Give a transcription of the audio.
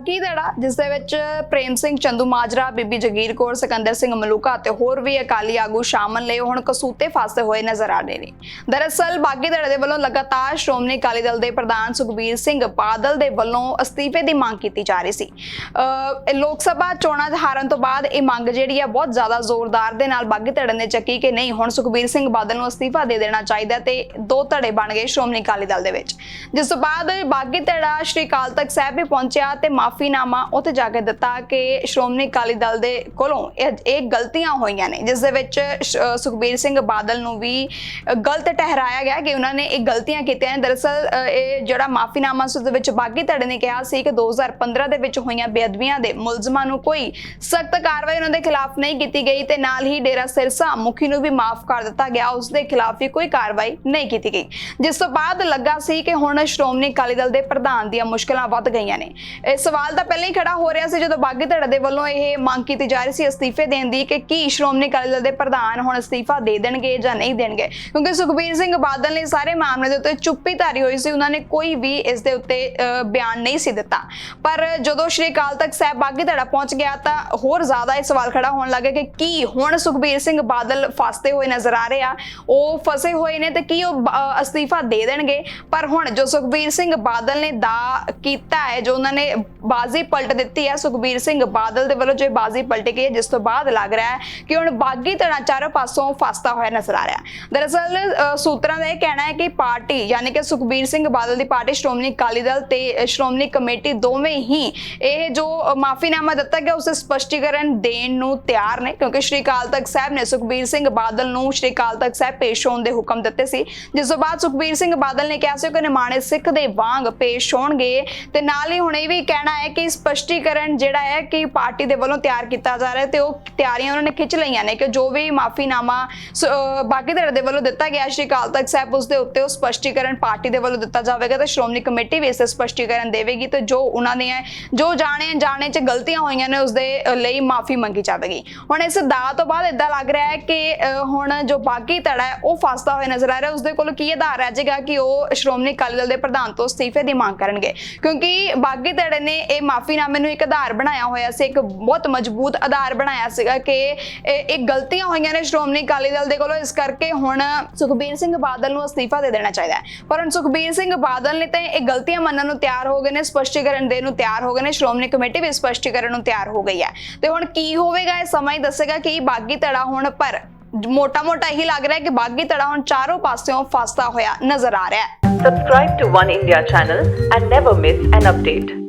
ਬਾਗੀ ਧੜਾ ਜਿਸ ਦੇ ਵਿੱਚ ਪ੍ਰੇਮ ਸਿੰਘ ਚੰਦੂ ਮਾਜਰਾ, ਬੀਬੀ ਜਗੀਰ ਕੌਰ, ਸਿਕੰਦਰ ਸਿੰਘ ਮਲੂਕਾ ਅਤੇ ਹੋਰ ਵੀ ਅਕਾਲੀ ਆਗੂ ਸ਼ਾਮਲ ਨੇ ਹੁਣ ਕਸੂਤੇ ਫਾਸੇ ਹੋਏ ਨਜ਼ਰ ਆ ਰਹੇ ਨੇ। ਦਰਅਸਲ ਬਾਗੀ ਧੜੇ ਦੇ ਵੱਲੋਂ ਲਗਾਤਾਰ ਸ਼੍ਰੋਮਣੀ ਅਕਾਲੀ ਦਲ ਦੇ ਪ੍ਰਧਾਨ ਸੁਖਬੀਰ ਸਿੰਘ ਬਾਦਲ ਦੇ ਵੱਲੋਂ ਅਸਤੀਫੇ ਦੀ ਮੰਗ ਕੀਤੀ ਜਾ ਰਹੀ ਸੀ। ਲੋਕ ਸਭਾ ਚੋਣਾਂ ਹਾਰਨ ਤੋਂ ਬਾਅਦ ਇਹ ਮੰਗ ਜਿਹੜੀ ਆ, ਬਹੁਤ ਜ਼ਿਆਦਾ ਜ਼ੋਰਦਾਰ ਦੇ ਨਾਲ ਬਾਗੀ ਧੜੇ ਨੇ ਚੱਕੀ ਕਿ ਨਹੀਂ, ਹੁਣ ਸੁਖਬੀਰ ਸਿੰਘ ਬਾਦਲ ਨੂੰ ਅਸਤੀਫਾ ਦੇ ਦੇਣਾ ਚਾਹੀਦਾ ਤੇ ਦੋ ਧੜੇ ਬਣ ਗਏ ਸ਼੍ਰੋਮਣੀ ਅਕਾਲੀ ਦਲ ਦੇ ਵਿੱਚ। ਜਿਸ ਤੋਂ ਬਾਅਦ ਬਾਗੀ ਧੜਾ ਸ਼੍ਰੀ ਅਕਾਲ ਤਖਤ ਸਾਹਿਬ ਵੀ ਪਹੁੰਚਿਆ ਤੇ ਮਾਫੀਨਾਮਾ ਉੱਥੇ ਜਾ ਕੇ ਦਿੱਤਾ ਕਿ ਸ਼੍ਰੋਮਣੀ ਅਕਾਲੀ ਦਲ ਦੇ ਕੋਲੋਂ ਇਹ ਗਲਤੀਆਂ ਹੋਈਆਂ ਨੇ, ਜਿਸ ਦੇ ਵਿੱਚ ਸੁਖਬੀਰ ਸਿੰਘ ਬਾਦਲ ਨੂੰ ਵੀ ਗਲਤ ਠਹਿਰਾਇਆ ਗਿਆ ਕਿ ਉਹਨਾਂ ਨੇ ਇਹ ਗਲਤੀਆਂ ਕੀਤੀਆਂ ਨੇ। ਦਰਅਸਲ ਇਹ ਜਿਹੜਾ ਮਾਫੀਨਾਮਾ ਉਸ ਦੇ ਵਿੱਚ ਬਾਗੀ ਧੜੇ ਨੇ ਕਿਹਾ ਸੀ ਕਿ 2015 ਦੇ ਵਿੱਚ ਹੋਈਆਂ ਬੇਅਦਬੀਆਂ ਦੇ ਮੁਲਜ਼ਮਾਂ ਨੂੰ ਕੋਈ ਸਖਤ ਕਾਰਵਾਈ ਉਹਨਾਂ ਦੇ ਖਿਲਾਫ ਨਹੀਂ ਕੀਤੀ ਗਈ ਤੇ ਨਾਲ ਹੀ ਡੇਰਾ ਸਿਰਸਾ ਮੁਖੀ ਨੂੰ ਵੀ ਮਾਫ ਕਰ ਦਿੱਤਾ ਗਿਆ। ਉਸ ਦੇ ਖਿਲਾਫ ਵੀ ਕੋਈ ਕਾਰਵਾਈ ਨਹੀਂ ਕੀਤੀ ਗਈ। ਜਿਸ ਤੋਂ ਬਾਅਦ ਲੱਗਾ ਸੀ ਕਿ ਹੁਣ ਸ਼੍ਰੋਮਣੀ ਅਕਾਲੀ ਦਲ ਦੇ ਪ੍ਰਧਾਨ ਦੀਆਂ ਮੁਸ਼ਕਲਾਂ ਵੱਧ ਗਈਆਂ ਨੇ। ਇਸ ਸਵਾਲ ਤਾਂ ਪਹਿਲਾਂ ਹੀ ਖੜਾ ਹੋ ਰਿਹਾ ਸੀ ਜਦੋਂ ਬਾਗੀ ਧੜਾ ਦੇ ਵੱਲੋਂ ਇਹ ਮੰਗ ਕੀਤੀ ਜਾ ਰਹੀ ਸੀ ਅਸਤੀਫੇ ਦੇਣ ਦੀ ਕਿ ਕੀ ਸ਼੍ਰੋਮਣੀ ਅਕਾਲੀ ਦਲ ਦੇ ਪ੍ਰਧਾਨ ਹੁਣ ਅਸਤੀਫਾ ਦੇ ਦੇਣਗੇ ਜਾਂ ਨਹੀਂ ਦੇਣਗੇ। ਕਿਉਂਕਿ ਸੁਖਬੀਰ ਸਿੰਘ ਬਾਦਲ ਨੇ ਸਾਰੇ ਮਾਮਲੇ ਦੇ ਉੱਤੇ ਚੁੱਪੀ ਧਾਰੀ ਹੋਈ ਸੀ, ਉਹਨਾਂ ਨੇ ਕੋਈ ਵੀ ਇਸ ਦੇ ਉੱਤੇ ਬਿਆਨ ਨਹੀਂ ਸੀ ਦਿੱਤਾ। ਪਰ ਜਦੋਂ ਸ਼੍ਰੀ ਅਕਾਲ ਤਖਤ ਸਾਹਿਬ ਬਾਗੀ ਧੜਾ ਪਹੁੰਚ ਗਿਆ ਤਾਂ ਹੋਰ ਜ਼ਿਆਦਾ ਇਹ ਸਵਾਲ ਖੜਾ ਹੋਣ ਲੱਗਾ ਕਿ ਕੀ ਹੁਣ ਸੁਖਬੀਰ ਸਿੰਘ ਬਾਦਲ ਫਸਦੇ ਹੋਏ ਨਜ਼ਰ ਆ ਰਹੇ ਆ, ਉਹ ਫਸੇ ਹੋਏ ਨੇ ਤੇ ਕੀ ਉਹ ਅਸਤੀਫਾ ਦੇ ਦੇਣਗੇ? ਪਰ ਹੁਣ ਜੋ ਸੁਖਬੀਰ ਸਿੰਘ ਬਾਦਲ ਨੇ ਦਾ ਕੀਤਾ ਹੈ, ਜੋ ਉਹਨਾਂ ਨੇ ਬਾਜ਼ੀ ਪਲਟ ਦਿੱਤੀ ਹੈ। ਸੁਖਬੀਰ ਸਿੰਘ ਬਾਦਲ ਦੇ ਵੱਲੋਂ ਜੋ ਬਾਜ਼ੀ ਪਲਟ ਗਈ ਹੈ, ਜਿਸ ਤੋਂ ਬਾਅਦ ਲੱਗ ਰਿਹਾ ਹੈ ਕਿ ਹੁਣ ਬਾਗੀ ਧੜਾ ਚਾਰੋਂ ਪਾਸੋਂ ਫਸਦਾ ਹੋਇਆ ਨਜ਼ਰ ਆ ਰਿਹਾ ਦਰਅਸਲ ਸੂਤਰਾਂ ਦਾ ਇਹ ਕਹਿਣਾ ਹੈ ਕਿ ਪਾਰਟੀ, ਯਾਨੀ ਕਿ ਸੁਖਬੀਰ ਸਿੰਘ ਬਾਦਲ ਦੀ ਪਾਰਟੀ, ਸ਼੍ਰੋਮਣੀ ਅਕਾਲੀ ਦਲ ਤੇ ਸ਼੍ਰੋਮਣੀ ਕਮੇਟੀ ਦੋਵੇਂ ਹੀ ਇਹ ਜੋ ਮਾਫੀਨਾਮਾ ਦਿੱਤਾ ਗਿਆ, ਉਸ ਸਪਸ਼ਟੀਕਰਨ ਦੇਣ ਨੂੰ ਤਿਆਰ ਨੇ, ਕਿਉਂਕਿ ਸ਼੍ਰੀ ਅਕਾਲ ਤਖਤ ਸਾਹਿਬ ਨੇ ਸੁਖਬੀਰ ਸਿੰਘ ਬਾਦਲ ਨੂੰ ਸ਼੍ਰੀ ਅਕਾਲ ਤਖਤ ਸਾਹਿਬ ਪੇਸ਼ ਹੋਣ ਦੇ ਹੁਕਮ ਦਿੱਤੇ ਸੀ। ਜਿਸ ਤੋਂ ਬਾਅਦ ਸੁਖਬੀਰ ਸਿੰਘ ਬਾਦਲ ਨੇ ਕਿਹਾ ਸੀ ਕਿ ਨਿਮਾਣੇ ਸਿੱਖ ਦੇ ਵਾਂਗ ਪੇਸ਼ ਹੋਣਗੇ ਤੇ ਨਾਲ ਹੀ ਹੁਣ ਇਹ ਵੀ ਕਹਿਣਾ ਹੈ ਕਿ ਸਪਸ਼ਟੀਕਰਨ ਜਿਹੜਾ ਹੈ ਕਿ ਪਾਰਟੀ ਦੇ ਵੱਲੋਂ ਤਿਆਰ ਕੀਤਾ ਜਾ ਰਿਹਾ ਤੇ ਉਹ ਤਿਆਰੀਆਂ ਉਹਨਾਂ ਨੇ ਖਿੱਚ ਲਈਆਂ ਨੇ ਕਿ ਜੋ ਵੀ ਮਾਫੀਨਾਮਾ ਬਾਕੀ ਧਿਰ ਦੇ ਵੱਲੋਂ ਦਿੱਤਾ ਗਿਆ ਸ਼੍ਰੀ ਅਕਾਲ ਤਖਤ ਸਾਹਿਬ ਉਸ ਦੇ ਉੱਤੇ ਉਹ ਸਪਸ਼ਟੀਕਰਨ ਪਾਰਟੀ ਦੇ ਵੱਲੋਂ ਦਿੱਤਾ ਜਾਵੇਗਾ ਤੇ ਸ਼੍ਰੋਮਣੀ ਕਮੇਟੀ ਵੀ ਇਸ ਸਪਸ਼ਟੀਕਰਨ ਦੇਵੇਗੀ ਤੇ ਜੋ ਉਹਨਾਂ ਨੇ ਜੋ ਜਾਣੇ ਜਾਣੇ ਚ ਗਲਤੀਆਂ ਹੋਈਆਂ ਨੇ ਉਸ ਦੇ ਲਈ ਮਾਫੀ ਮੰਗੀ ਜਾਵੇਗੀ। ਹੁਣ ਇਸ ਦਾ ਤੋਂ ਬਾਅਦ ਇਦਾਂ ਲੱਗ ਰਿਹਾ ਹੈ ਕਿ ਹੁਣ ਜੋ ਬਾਗੀ ਧੜਾ ਹੈ, ਉਹ ਫਸਦਾ ਹੋਇਆ ਨਜ਼ਰ ਆ ਰਿਹਾ ਉਸ ਦੇ ਕੋਲ ਕੀ ਆਧਾਰ ਰਹਿ ਜਾਏਗਾ ਕਿ ਉਹ ਸ਼੍ਰੋਮਣੀ ਅਕਾਲੀ ਦਲ ਦੇ ਪ੍ਰਧਾਨ ਤੋਂ ਅਸਤੀਫੇ ਦੀ ਮੰਗ ਕਰਨਗੇ? ਕਿਉਂਕਿ ਬਾਗੀ ਧੜੇ ਨੇ ਇਹ ਮਾਫੀਨਾਮੇ ਨੂੰ ਇੱਕ ਆਧਾਰ ਬਣਾਇਆ ਹੋਇਆ ਸੀ, ਇੱਕ ਬਹੁਤ ਮਜ਼ਬੂਤ ਆਧਾਰ ਬਣਾਇਆ ਸੀਗਾ ਕਿ ਇਹ ਗਲਤੀਆਂ ਹੋਈਆਂ ਨੇ ਸ਼੍ਰੋਮਣੀ ਅਕਾਲੀ ਦਲ ਦੇ ਕੋਲੋਂ, ਇਸ ਕਰਕੇ ਹੁਣ ਸੁਖਬੀਰ ਸਿੰਘ ਬਾਦਲ ਨੂੰ ਅਸਤੀਫਾ ਦੇ ਦੇਣਾ ਚਾਹੀਦਾ ਹੈ। ਪਰ ਹੁਣ ਸੁਖਬੀਰ ਸਿੰਘ ਬਾਦਲ ਨੇ ਤਾਂ ਇਹ ਗਲਤੀਆਂ ਮੰਨਣ ਨੂੰ ਤਿਆਰ ਹੋ ਗਏ ਨੇ, ਸਪਸ਼ਟੀਕਰਨ ਦੇਣ ਨੂੰ ਤਿਆਰ ਹੋ ਗਏ ਨੇ, ਸ਼੍ਰੋਮਣੀ ਕਮੇਟੀ ਵੀ ਸਪਸ਼ਟੀਕਰਨ ਨੂੰ ਤਿਆਰ ਹੋ ਗਈ ਹੈ। ਤੇ ਹੁਣ ਕੀ ਹੋਵੇਗਾ, ਇਹ ਸਮਾਂ ਹੀ ਦੱਸੇਗਾ ਕਿ ਬਾਗੀ ਧੜਾ ਹੁਣ, ਪਰ ਮੋਟਾ-ਮੋਟਾ ਇਹੀ ਲੱਗ ਰਿਹਾ ਹੈ ਕਿ ਬਾਗੀ ਧੜਾ ਹੁਣ ਚਾਰੋਂ ਪਾਸਿਓਂ ਫਸਦਾ ਹੋਇਆ ਨਜ਼ਰ ਆ ਰਿਹਾ ਹੈ। Subscribe to One India channel and never miss an update.